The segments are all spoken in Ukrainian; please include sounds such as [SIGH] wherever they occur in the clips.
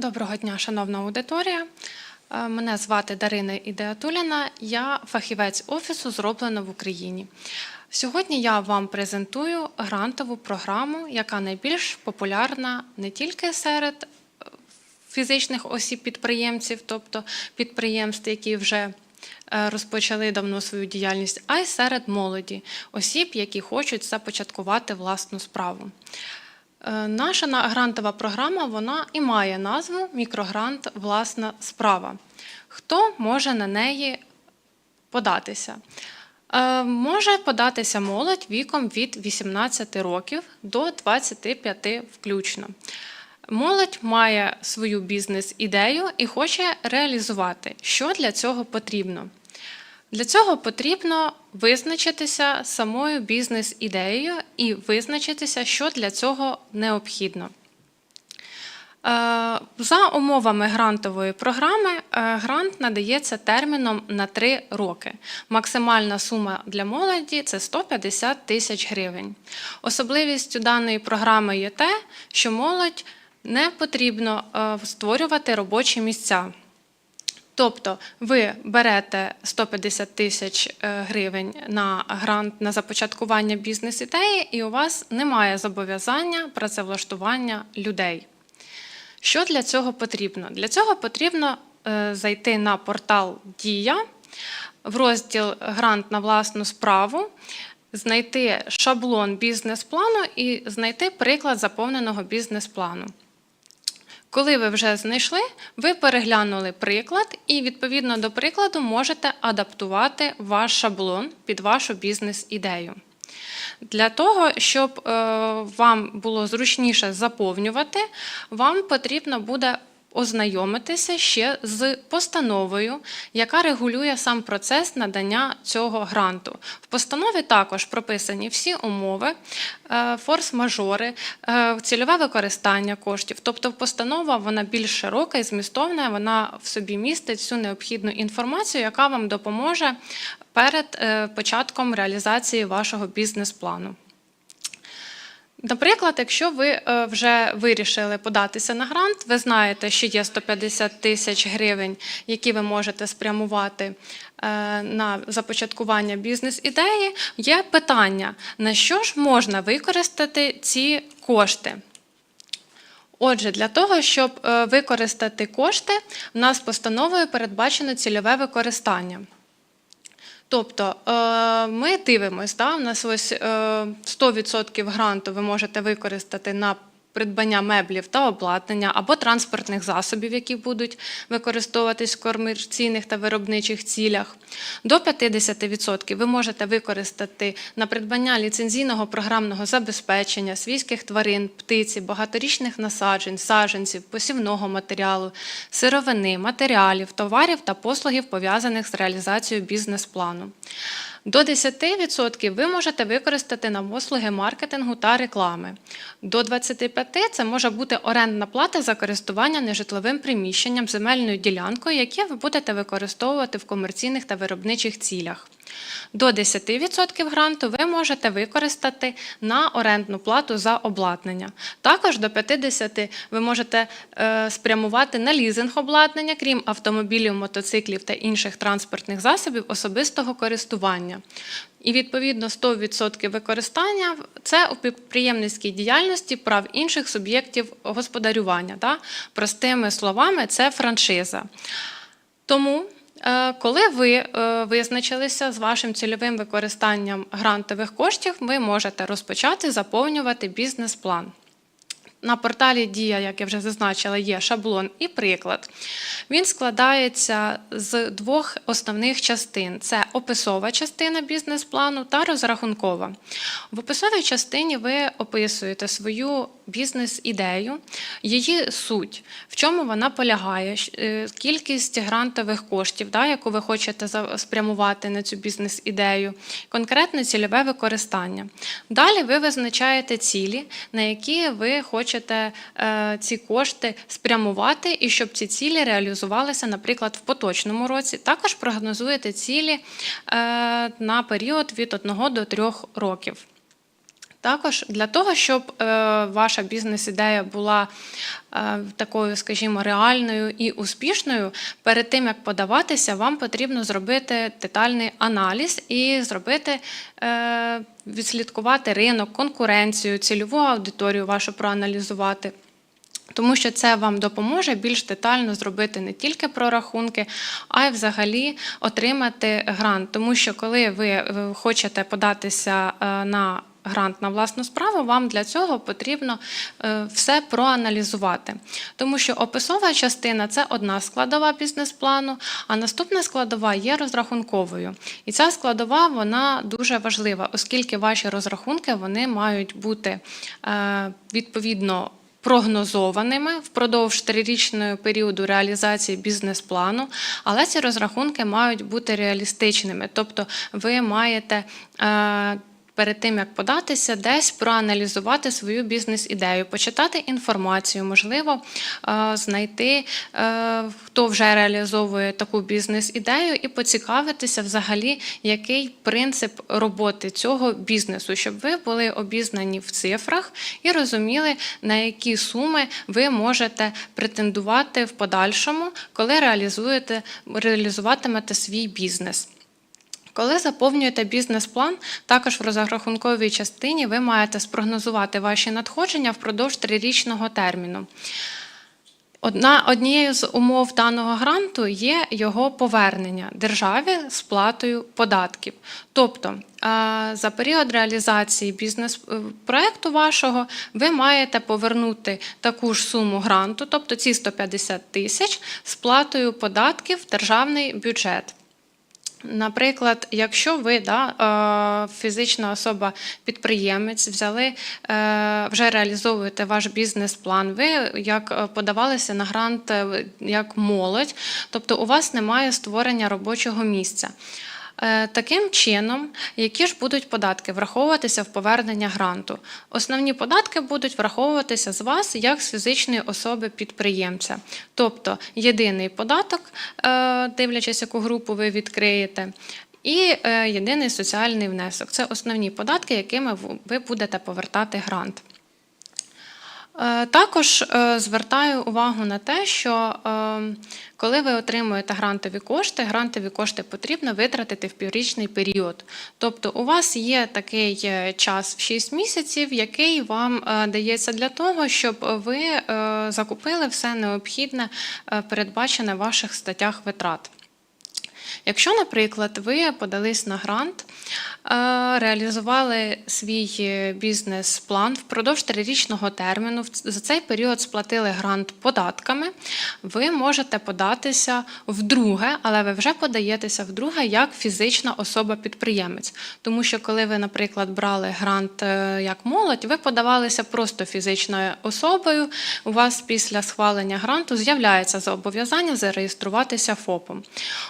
Доброго дня, шановна аудиторія. Е, Мене звати Дарина Ідеатуліна, я фахівець офісу зроблено в Україні. Сьогодні я вам презентую грантову програму, яка найбільш популярна не тільки серед е, фізичних осіб-підприємців, тобто підприємств, які вже е, розпочали давно свою діяльність, а й серед молоді, осіб, які хочуть започаткувати власну справу. Е, Наша грантова програма вона і має назву Мікрогрант Власна справа. Хто може на неї податися? Е, Може податися молодь віком від 18 років до 25 включно. Молодь має свою бізнес-ідею і хоче реалізувати. Що для цього потрібно? Для цього потрібно визначитися самою бізнес-ідеєю і визначитися, що для цього необхідно. Е, За умовами грантової програми е, грант надається терміном на 3 роки. Максимальна сума для молоді це 150 тисяч гривень. Особливістю даної програми є те, що молодь не потрібно е, створювати робочі місця. Тобто ви берете 150 тисяч е, гривень на грант на започаткування бізнес-ідеї, і у вас немає зобов'язання працевлаштування людей. Що для цього потрібно? Для цього потрібно е, зайти на портал Дія в розділ Грант на власну справу, знайти шаблон бізнес-плану і знайти приклад заповненого бізнес-плану. Коли ви вже знайшли, ви переглянули приклад, і відповідно до прикладу можете адаптувати ваш шаблон під вашу бізнес-ідею. Для того, щоб е, вам було зручніше заповнювати, вам потрібно буде ознайомитися ще з постановою, яка регулює сам процес надання цього гранту. В постанові також прописані всі умови, е, форс-мажори, е, цільове використання коштів. Тобто, постанова вона більш широка і змістовна, вона в собі містить всю необхідну інформацію, яка вам допоможе перед е, початком реалізації вашого бізнес-плану. Наприклад, якщо ви е, вже вирішили податися на грант, ви знаєте, що є 150 тисяч гривень, які ви можете спрямувати е, на започаткування бізнес-ідеї, є питання, на що ж можна використати ці кошти. Отже, для того, щоб е, використати кошти, в нас постановою передбачено цільове використання. Тобто е, ми дивимося, да, у нас ось е, 100% гранту ви можете використати на придбання меблів та обладнання або транспортних засобів, які будуть використовуватись в комерційних та виробничих цілях. До 50% ви можете використати на придбання ліцензійного програмного забезпечення, свійських тварин, птиці, багаторічних насаджень, саджанців, посівного матеріалу, сировини, матеріалів, товарів та послугів, пов'язаних з реалізацією бізнес-плану. До 10% ви можете використати на послуги маркетингу та реклами. До 25% це може бути орендна плата за користування нежитловим приміщенням, земельною ділянкою, яке ви будете використовувати в комерційних та виробничих цілях. До 10% гранту ви можете використати на орендну плату за обладнання. Також до 50% ви можете е, спрямувати на лізинг обладнання, крім автомобілів, мотоциклів та інших транспортних засобів особистого користування. І відповідно 100% використання це у підприємницькій діяльності прав інших суб'єктів господарювання. Да? Простими словами, це франшиза. Тому, коли ви е, визначилися з вашим цільовим використанням грантових коштів, ви можете розпочати заповнювати бізнес-план. На порталі Дія, як я вже зазначила, є шаблон і приклад. Він складається з двох основних частин: це описова частина бізнес-плану та розрахункова. В описовій частині ви описуєте свою бізнес-ідею, її суть, в чому вона полягає, е, кількість грантових коштів, да, яку ви хочете спрямувати на цю бізнес-ідею, конкретне цільове використання. Далі ви визначаєте цілі, на які ви хочете е, ці кошти спрямувати, і щоб ці цілі реалізувалися, наприклад, в поточному році. Також прогнозуєте цілі е, на період від 1 до 3 років. Також для того, щоб е, ваша бізнес-ідея була е, такою, скажімо, реальною і успішною, перед тим як подаватися, вам потрібно зробити детальний аналіз і зробити е, відслідкувати ринок, конкуренцію, цільову аудиторію вашу проаналізувати. Тому що це вам допоможе більш детально зробити не тільки прорахунки, а й взагалі отримати грант. Тому що коли ви хочете податися на грант на власну справу, вам для цього потрібно е, все проаналізувати. Тому що описова частина це одна складова бізнес-плану, а наступна складова є розрахунковою. І ця складова вона дуже важлива, оскільки ваші розрахунки вони мають бути е, відповідно прогнозованими впродовж трирічного періоду реалізації бізнес-плану, але ці розрахунки мають бути реалістичними. Тобто ви маєте. Перед тим як податися, десь проаналізувати свою бізнес-ідею, почитати інформацію, можливо, е, знайти, е, хто вже реалізовує таку бізнес-ідею, і поцікавитися взагалі, який принцип роботи цього бізнесу, щоб ви були обізнані в цифрах і розуміли, на які суми ви можете претендувати в подальшому, коли реалізуєте, реалізуватимете свій бізнес. Коли заповнюєте бізнес-план, також в розрахунковій частині ви маєте спрогнозувати ваші надходження впродовж трирічного терміну. Одна, однією з умов даного гранту є його повернення державі з платою податків. Тобто за період реалізації бізнес-проекту вашого ви маєте повернути таку ж суму гранту, тобто ці 150 тисяч з платою податків в державний бюджет. Наприклад, якщо ви да, е, фізична особа-підприємець, взяли, е, вже реалізовуєте ваш бізнес-план, ви як е, подавалися на грант як молодь, тобто у вас немає створення робочого місця. Е, Таким чином, які ж будуть податки враховуватися в повернення гранту? Основні податки будуть враховуватися з вас як з фізичної особи підприємця. Тобто єдиний податок, е, дивлячись, яку групу ви відкриєте. І е, єдиний соціальний внесок це основні податки, якими ви будете повертати грант. Е, Також е, звертаю увагу на те, що е, коли ви отримуєте грантові кошти, грантові кошти потрібно витратити в піврічний період. Тобто у вас є такий час в 6 місяців, який вам дається для того, щоб ви закупили все необхідне, передбачене в ваших статтях витрат. Якщо, наприклад, ви подались на грант, реалізували свій е, бізнес-план впродовж трирічного терміну, за цей період сплатили грант податками, ви можете податися вдруге, але ви вже подаєтеся вдруге як фізична особа-підприємець. Тому що, коли ви, наприклад, брали грант е, як молодь, ви подавалися просто фізичною особою. У вас після схвалення гранту з'являється зобов'язання зареєструватися ФОПом.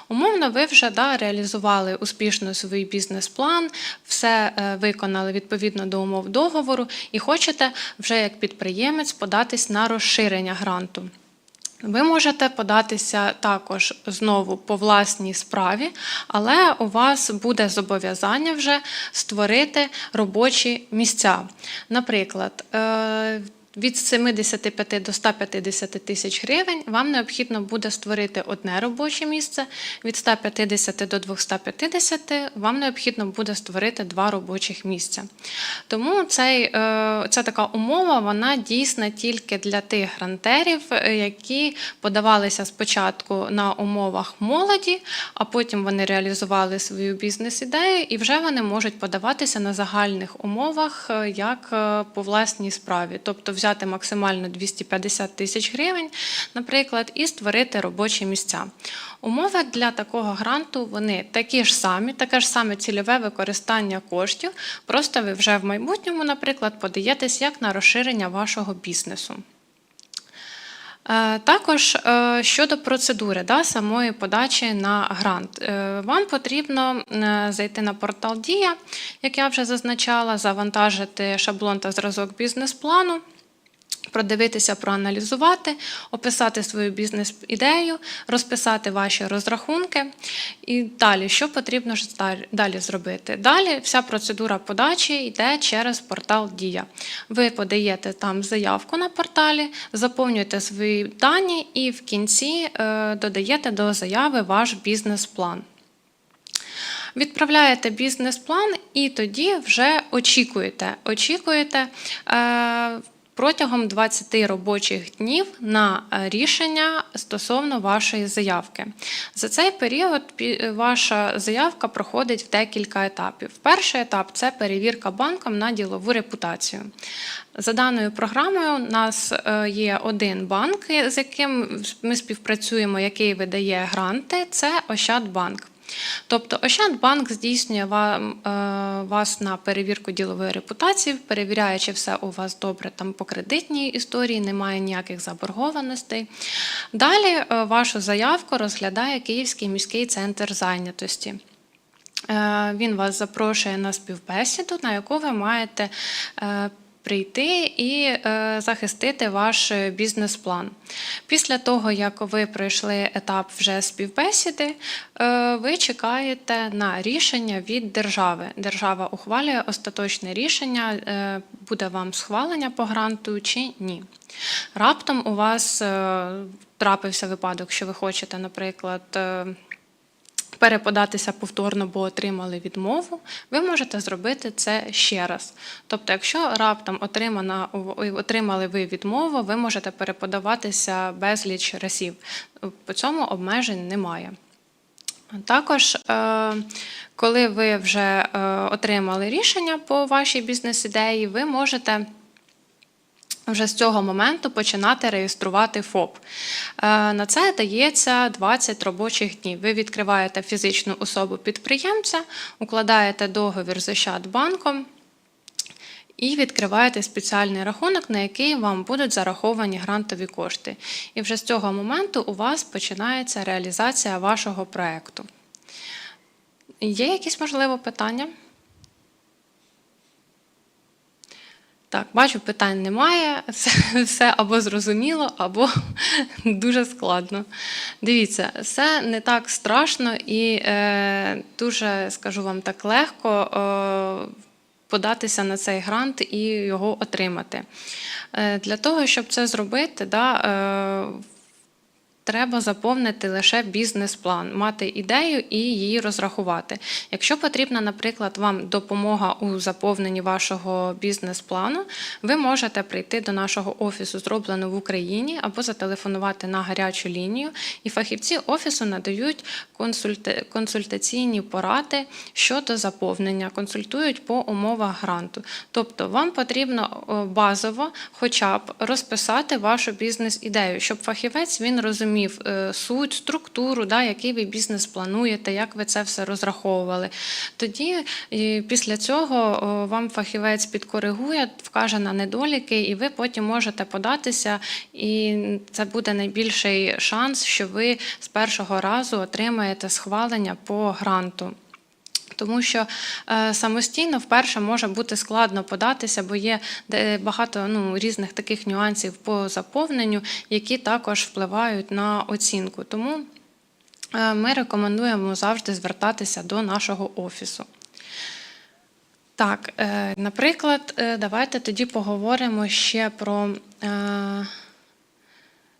Умовно, ви вже да, реалізували успішно свій бізнес-план, все е, виконали відповідно до умов договору і хочете вже як підприємець податись на розширення гранту. Ви можете податися також знову по власній справі, але у вас буде зобов'язання вже створити робочі місця. Наприклад, е, від 75 до 150 тисяч гривень вам необхідно буде створити одне робоче місце, від 150 до 250 вам необхідно буде створити два робочих місця. Тому цей, е, ця така умова вона дійсна тільки для тих грантерів, е, які подавалися спочатку на умовах молоді, а потім вони реалізували свою бізнес-ідею, і вже вони можуть подаватися на загальних умовах е, як по власній справі, тобто взяти максимально 250 тисяч гривень, наприклад, і створити робочі місця. Умови для такого гранту вони такі ж самі, таке ж саме цільове використання коштів. Просто ви вже в майбутньому, наприклад, подаєтесь як на розширення вашого бізнесу. Е, Також е, щодо процедури да, самої подачі на грант, Е, вам потрібно зайти на портал Дія, як я вже зазначала, завантажити шаблон та зразок бізнес-плану. Продивитися, проаналізувати, описати свою бізнес-ідею, розписати ваші розрахунки. І далі, що потрібно далі зробити? Далі вся процедура подачі йде через портал Дія. Ви подаєте там заявку на порталі, заповнюєте свої дані і в кінці е, додаєте до заяви ваш бізнес-план. Відправляєте бізнес-план і тоді вже очікуєте. Очікуєте е, протягом 20 робочих днів на е, рішення стосовно вашої заявки. За цей період ваша заявка проходить в декілька етапів. Перший етап це перевірка банком на ділову репутацію. За даною програмою, у нас е, є один банк, з яким ми співпрацюємо, який видає гранти. Це Ощадбанк. Тобто Ощадбанк здійснює е, вас на перевірку ділової репутації, перевіряє, чи все у вас добре там по кредитній історії, немає ніяких заборгованостей. Далі е, вашу заявку розглядає Київський міський центр зайнятості. Е, Він вас запрошує на співбесіду, на яку ви маєте прийти і е, захистити ваш е, бізнес-план. Після того, як ви пройшли етап вже співбесіди, е, ви чекаєте на рішення від держави. Держава ухвалює остаточне рішення, е, буде вам схвалення по гранту чи ні. Раптом у вас е, трапився випадок, що ви хочете, наприклад, е, переподатися повторно, бо отримали відмову, ви можете зробити це ще раз. Тобто, якщо раптом отримана, отримали ви відмову, ви можете переподаватися безліч разів. По цьому обмежень немає. Також, е, коли ви вже е, отримали рішення по вашій бізнес-ідеї, ви можете вже з цього моменту починати реєструвати ФОП. Е, На це дається 20 робочих днів. Ви відкриваєте фізичну особу підприємця, укладаєте договір з Ощадбанком і відкриваєте спеціальний рахунок, на який вам будуть зараховані грантові кошти. І вже з цього моменту у вас починається реалізація вашого проекту. Є якісь можливо питання? Так, бачу, питань немає. Все, все або зрозуміло, або [LAUGHS] дуже складно. Дивіться, все не так страшно і е, дуже, скажу вам так, легко е, податися на цей грант і його отримати. Е, для того, щоб це зробити, да, е, Треба заповнити лише бізнес-план, мати ідею і її розрахувати. Якщо потрібна, наприклад, вам допомога у заповненні вашого бізнес-плану, ви можете прийти до нашого офісу, зроблено в Україні, або зателефонувати на гарячу лінію. І фахівці офісу надають консульта- консультаційні поради щодо заповнення, консультують по умовах гранту. Тобто, вам потрібно базово, хоча б розписати вашу бізнес-ідею, щоб фахівець він розумів е, суть, структуру, да, який ви бізнес плануєте, як ви це все розраховували. Тоді після цього вам фахівець підкоригує, вкаже на недоліки, і ви потім можете податися, і це буде найбільший шанс, що ви з першого разу отримаєте схвалення по гранту. Тому що е, самостійно вперше може бути складно податися, бо є багато ну, різних таких нюансів по заповненню, які також впливають на оцінку. Тому е, ми рекомендуємо завжди звертатися до нашого офісу. Так, е, наприклад, давайте тоді поговоримо ще про.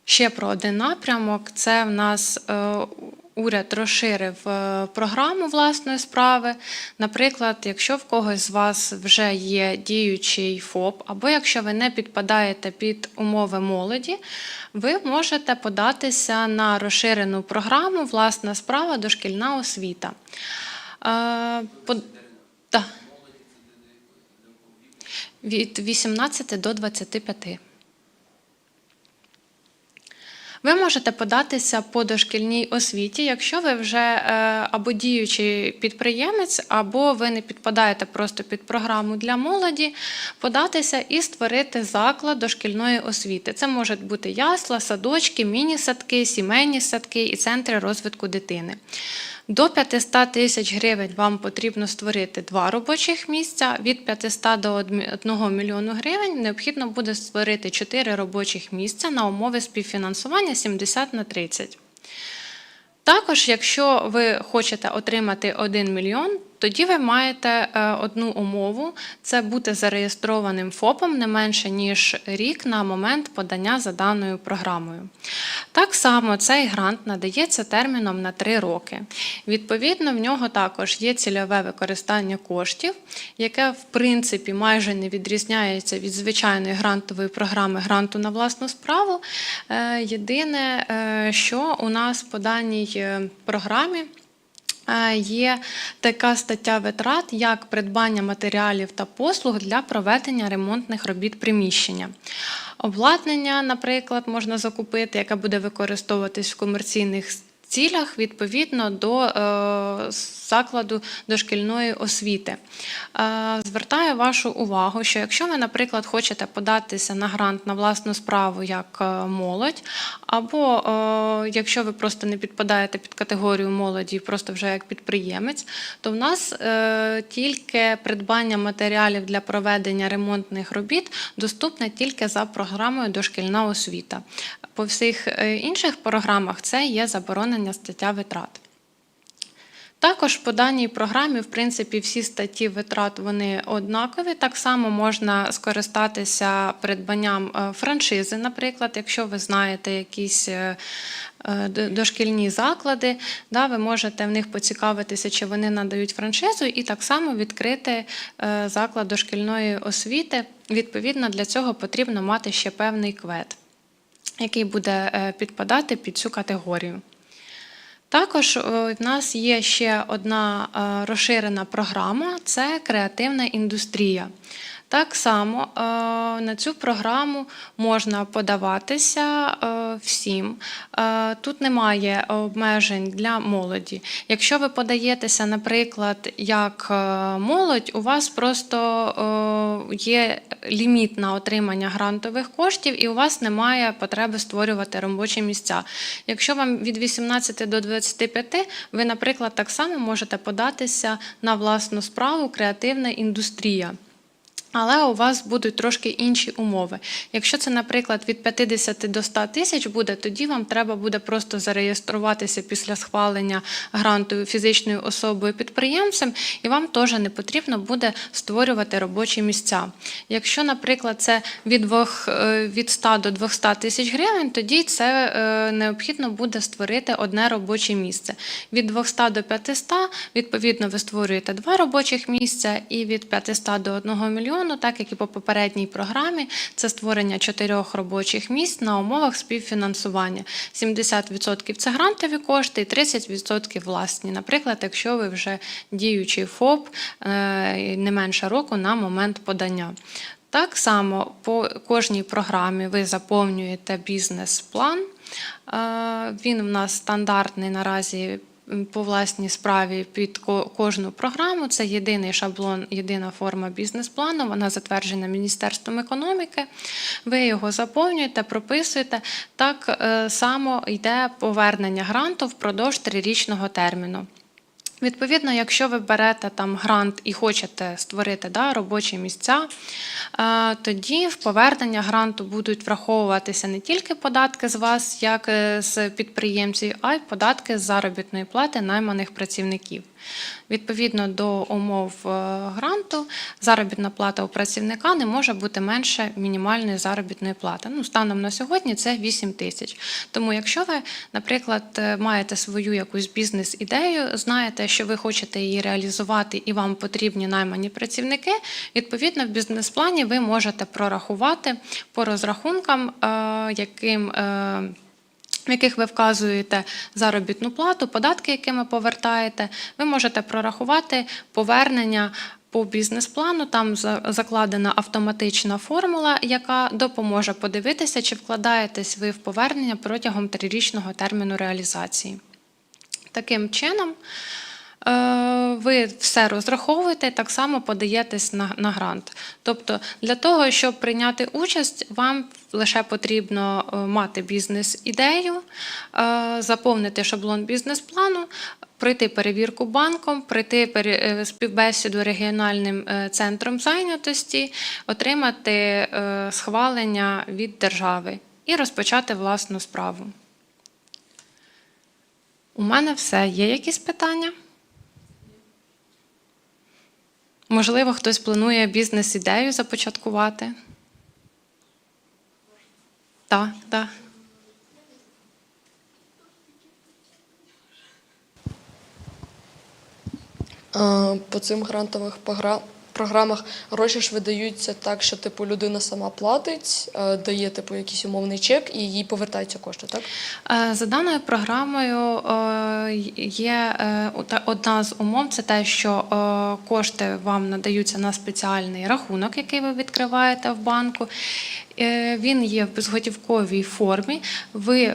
Ще про один напрямок. Це в нас уряд розширив е, програму власної справи. Наприклад, якщо в когось з вас вже є діючий ФОП, або якщо ви не підпадаєте під умови молоді, ви можете податися на розширену програму Власна справа дошкільна освіта. Е, Від 18 до 25. Ви можете податися по дошкільній освіті, якщо ви вже е, або діючий підприємець, або ви не підпадаєте просто під програму для молоді, податися і створити заклад дошкільної освіти. Це можуть бути ясла, садочки, міні-садки, сімейні садки і центри розвитку дитини. До 500 тисяч гривень вам потрібно створити два робочих місця. Від 500 до 1 мільйону гривень необхідно буде створити 4 робочих місця на умови співфінансування 70 на 30. Також, якщо ви хочете отримати 1 мільйон, тоді ви маєте е, одну умову: це бути зареєстрованим ФОПом не менше ніж рік на момент подання за даною програмою. Так само цей грант надається терміном на 3 роки. Відповідно, в нього також є цільове використання коштів, яке в принципі майже не відрізняється від звичайної грантової програми гранту на власну справу. Е, Єдине, е, що у нас по даній програмі. Е, Є така стаття витрат, як придбання матеріалів та послуг для проведення ремонтних робіт приміщення. Обладнання, наприклад, можна закупити, яке буде використовуватись в комерційних цілях відповідно до е, закладу дошкільної освіти. Е, Звертаю вашу увагу, що якщо ви, наприклад, хочете податися на грант на власну справу як е, молодь, або е, якщо ви просто не підпадаєте під категорію молоді, просто вже як підприємець, то в нас тільки придбання матеріалів для проведення ремонтних робіт доступне тільки за програмою дошкільна освіта. По всіх інших програмах це є заборонення стаття витрат. Також по даній програмі, в принципі, всі статті витрат вони однакові. Так само можна скористатися придбанням е, франшизи, наприклад, якщо ви знаєте якісь е, е, дошкільні заклади, да, ви можете в них поцікавитися, чи вони надають франшизу, і так само відкрити заклад дошкільної освіти. Відповідно, для цього потрібно мати ще певний квет, який буде підпадати під цю категорію. Також в нас є ще одна е, розширена програма це креативна індустрія. Так само е, на цю програму можна подаватися е, всім. Е, Тут немає обмежень для молоді. Якщо ви подаєтеся, наприклад, як молодь, у вас просто є ліміт на отримання грантових коштів, і у вас немає потреби створювати робочі місця. Якщо вам від 18 до 25, ви, наприклад, так само можете податися на власну справу креативна індустрія. Але у вас будуть трошки інші умови. Якщо це, наприклад, від 50 до 100 тисяч буде, тоді вам треба буде просто зареєструватися після схвалення гранту фізичною особою підприємцем, і вам теж не потрібно буде створювати робочі місця. Якщо, наприклад, це від, двох, е, від 100 до 200 тисяч гривень, тоді це е, необхідно буде створити одне робоче місце. Від 200 до 500, відповідно, ви створюєте два робочих місця, і від 500 до 1 мільйону, так як і по попередній програмі, це створення чотирьох робочих місць на умовах співфінансування. 70% це грантові кошти і 30% власні. Наприклад, якщо ви вже діючий ФОП е, не менше року на момент подання. Так само по кожній програмі ви заповнюєте бізнес-план. Е, Він в нас стандартний наразі по власній справі під кожну програму. Це єдиний шаблон, єдина форма бізнес-плану. Вона затверджена Міністерством економіки. Ви його заповнюєте, прописуєте. Так е, само йде повернення гранту впродовж трирічного терміну. Відповідно, якщо ви берете там грант і хочете створити да, робочі місця, е, тоді в повернення гранту будуть враховуватися не тільки податки з вас, як е, з підприємців, а й податки з заробітної плати найманих працівників. Відповідно до умов е, гранту, заробітна плата у працівника не може бути менше мінімальної заробітної плати. Ну, станом на сьогодні це 8 тисяч. Тому, якщо ви, наприклад, е, маєте свою якусь бізнес-ідею, знаєте, що ви хочете її реалізувати і вам потрібні наймані працівники, відповідно в бізнес-плані ви можете прорахувати по розрахункам, е, яким. В яких ви вказуєте заробітну плату, податки, якими повертаєте, ви можете прорахувати повернення по бізнес-плану. Там закладена автоматична формула, яка допоможе подивитися, чи вкладаєтесь ви в повернення протягом трирічного терміну реалізації. Таким чином, ви все розраховуєте, так само подаєтесь на, на грант. Тобто, для того, щоб прийняти участь, вам лише потрібно е, мати бізнес-ідею, е, заповнити шаблон бізнес-плану, пройти перевірку банком, пройти е, співбесіду регіональним е, центром зайнятості, отримати е, схвалення від держави і розпочати власну справу. У мене все. Є якісь питання? Можливо, хтось планує бізнес-ідею започаткувати? Так, так. По цим грантових погра- програмах гроші ж видаються так, що типу людина сама платить, е, дає типу якийсь умовний чек і їй повертаються кошти, так? Е, За даною програмою е, є одна з умов це те, що кошти вам надаються на спеціальний рахунок, який ви відкриваєте в банку. Е, Він є в безготівковій формі. Ви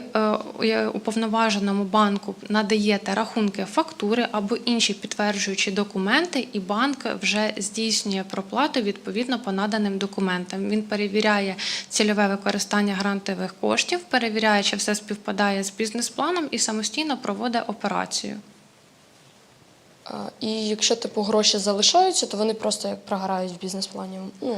е, уповноваженому банку надаєте рахунки фактури або інші підтверджуючі документи, і банк вже здійснює проплату відповідно по наданим документам. Він перевіряє цільове використання грантових коштів, перевіряє, чи все співпадає з бізнес-планом і самостійно проводить операцію. І якщо типу гроші залишаються, то вони просто як програють в бізнес-плані. Ну.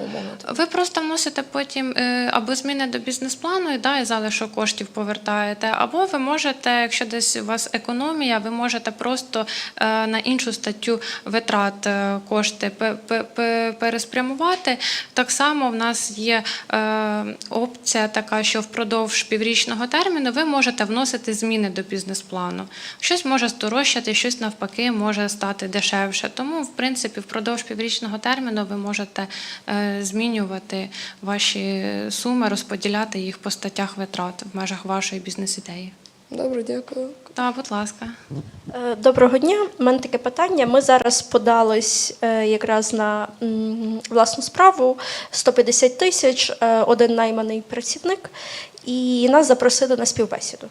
Ви просто вносите потім е, або зміни до бізнес-плану і, да, і залишок коштів повертаєте, або ви можете, якщо десь у вас економія, ви можете просто е, на іншу статтю витрат е, кошти пе- пе- пе- переспрямувати. Так само в нас є опція така, що впродовж піврічного терміну ви можете вносити зміни до бізнес-плану. Щось може здорожчати, щось навпаки може стати дешевше. Тому, в принципі, впродовж піврічного терміну ви можете е, змінювати ваші суми, розподіляти їх по статтях витрат в межах вашої бізнес-ідеї. Добре, дякую. Так, будь ласка. Е, Доброго дня. У мене таке питання. Ми зараз подались е, якраз на власну справу 150 тисяч, один найманий працівник, і нас запросили на співбесіду.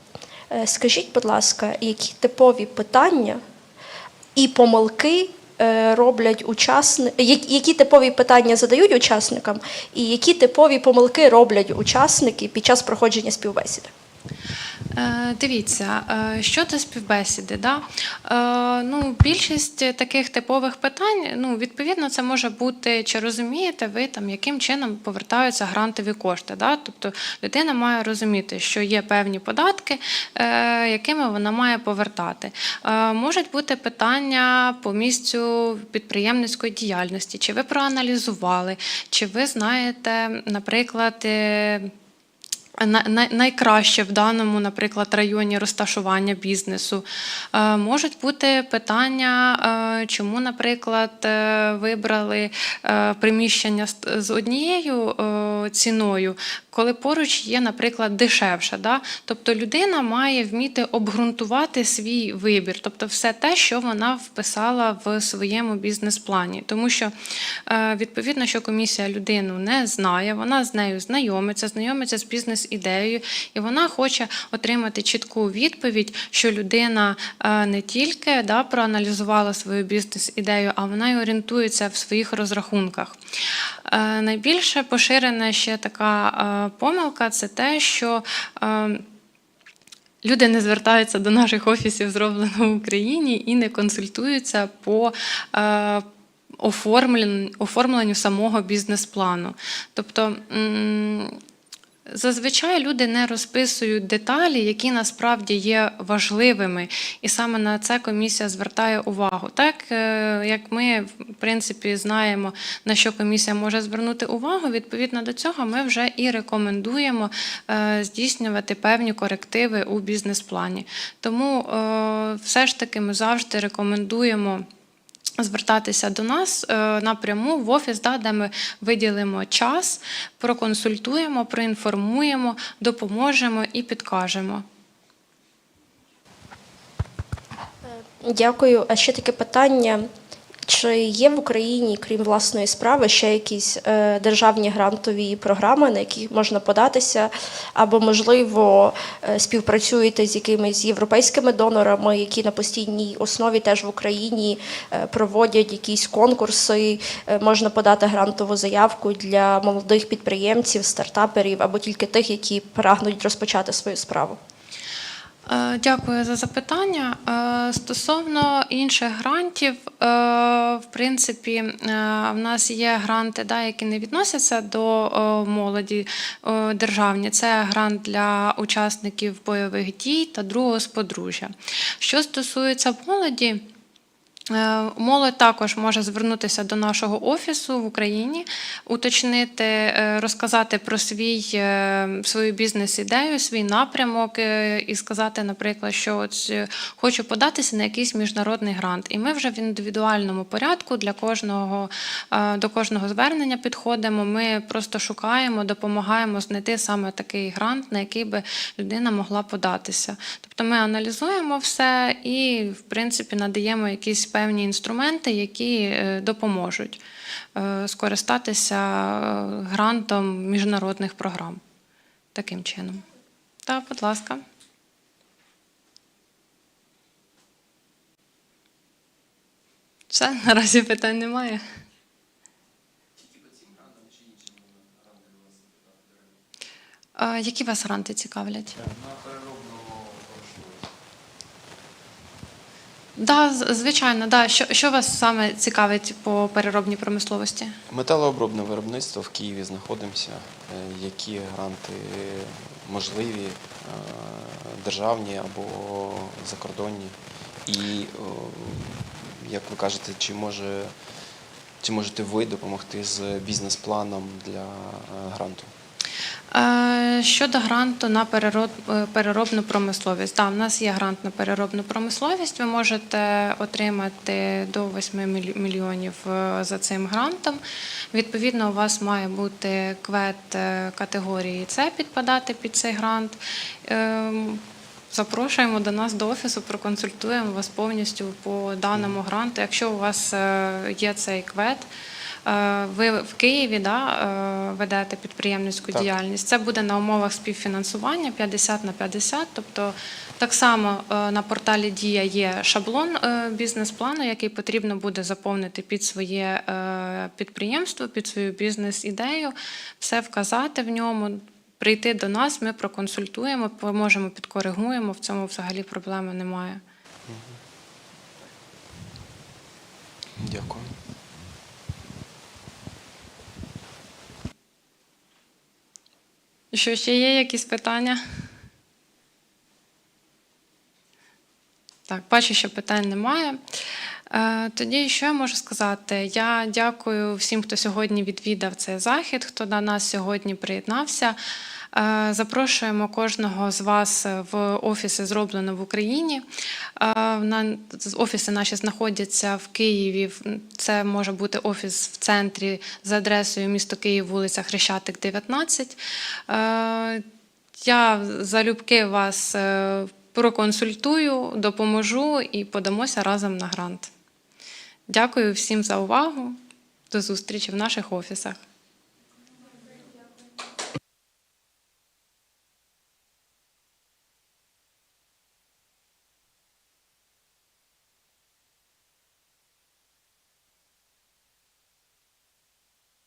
Скажіть, будь ласка, які типові питання і помилки е, роблять учасники, які типові питання задають учасникам, і які типові помилки роблять учасники під час проходження співбесіди? Е, Дивіться, е, щодо співбесіди, да? е, ну, більшість таких типових питань, ну, відповідно, це може бути, чи розумієте ви, там, яким чином повертаються грантові кошти. Да? Тобто людина має розуміти, що є певні податки, якими вона має повертати. Можуть бути питання по місцю підприємницької діяльності, чи ви проаналізували, чи ви знаєте, наприклад, на- на- найкраще в даному, наприклад, районі розташування бізнесу. Е, Можуть бути питання, е, чому, наприклад, е, вибрали приміщення з- однією ціною, коли поруч є, наприклад, дешевше. Да? Тобто людина має вміти обґрунтувати свій вибір, тобто все те, що вона вписала в своєму бізнес-плані. Тому що е, відповідно, що комісія людину не знає, вона з нею знайомиться, знайомиться з бізнес-ідеєю, і вона хоче отримати чітку відповідь, що людина е, не тільки да, проаналізувала свою бізнес-ідею, а вона й орієнтується в своїх розрахунках. Е, Найбільше поширена ще така е, помилка це те, що е, Люди не звертаються до наших офісів, зроблено в Україні, і не консультуються по оформленню, самого бізнес-плану. Тобто, Зазвичай люди не розписують деталі, які насправді є важливими, і саме на це комісія звертає увагу. Так е, як ми в принципі знаємо, на що комісія може звернути увагу, відповідно до цього ми вже і рекомендуємо е, здійснювати певні корективи у бізнес-плані. Тому е, все ж таки ми завжди рекомендуємо звертатися до нас е, напряму в офіс, де ми виділимо час, проконсультуємо, проінформуємо, допоможемо і підкажемо. Дякую. А ще таке питання. Чи є в Україні, крім власної справи, ще якісь е, державні грантові програми, на які можна податися, або, можливо, е, співпрацюєте з якимись європейськими донорами, які на постійній основі теж в Україні е, проводять якісь конкурси, е, можна подати грантову заявку для молодих підприємців, стартаперів або тільки тих, які прагнуть розпочати свою справу? Е, Дякую за запитання. Е, Стосовно інших грантів, е, в принципі, в нас є гранти, да, які не відносяться до молоді державні. Це грант для учасників бойових дій та другого з подружжя. Що стосується молоді, Молодь також може звернутися до нашого офісу в Україні, уточнити, е, розказати про свій, е, свою бізнес-ідею, свій напрямок е, і сказати, наприклад, що от е, хочу податися на якийсь міжнародний грант. І ми вже в індивідуальному порядку для кожного е, до кожного звернення підходимо. Ми просто шукаємо, допомагаємо знайти саме такий грант, на який би людина могла податися. Тобто ми аналізуємо все і, в принципі, надаємо якісь певні інструменти, які е, допоможуть е, скористатися е, грантом міжнародних програм. Таким чином. Так, будь ласка. Все, наразі питань немає. Які вас гранти цікавлять? Да, звичайно, да. Що, що вас саме цікавить по переробній промисловості? Металообробне виробництво в Києві знаходимося. Е, Які гранти можливі, е, державні або закордонні? І, як ви кажете, чи може чи можете ви допомогти з бізнес-планом для е, гранту? Е, Щодо гранту на е, переробну промисловість, да, в нас є грант на переробну промисловість. Ви можете отримати до 8 мільйонів е, за цим грантом. Відповідно, у вас має бути квет категорії С підпадати під цей грант. Запрошуємо до нас до офісу, проконсультуємо вас повністю по даному гранту. Якщо у вас є цей квет, ви в Києві да, е, ведете підприємницьку Так. діяльність. Це буде на умовах співфінансування 50 на 50. Тобто так само е, на порталі Дія є шаблон е, бізнес-плану, який потрібно буде заповнити під своє е, підприємство, під свою бізнес-ідею, все вказати в ньому. Прийти до нас, ми проконсультуємо, поможемо, підкоригуємо. В цьому взагалі проблеми немає. Дякую. Що ще є якісь питання? Так, бачу, що питань немає. Е, Тоді що я можу сказати? Я дякую всім, хто сьогодні відвідав цей захід, хто до нас сьогодні приєднався. Е, Запрошуємо кожного з вас в офіси зроблено в Україні. Е, Офіси наші знаходяться в Києві. Це може бути офіс в центрі за адресою місто Київ, вулиця Хрещатик, 19. Е, Я залюбки вас е, проконсультую, допоможу і подамося разом на грант. Дякую всім за увагу. До зустрічі в наших офісах.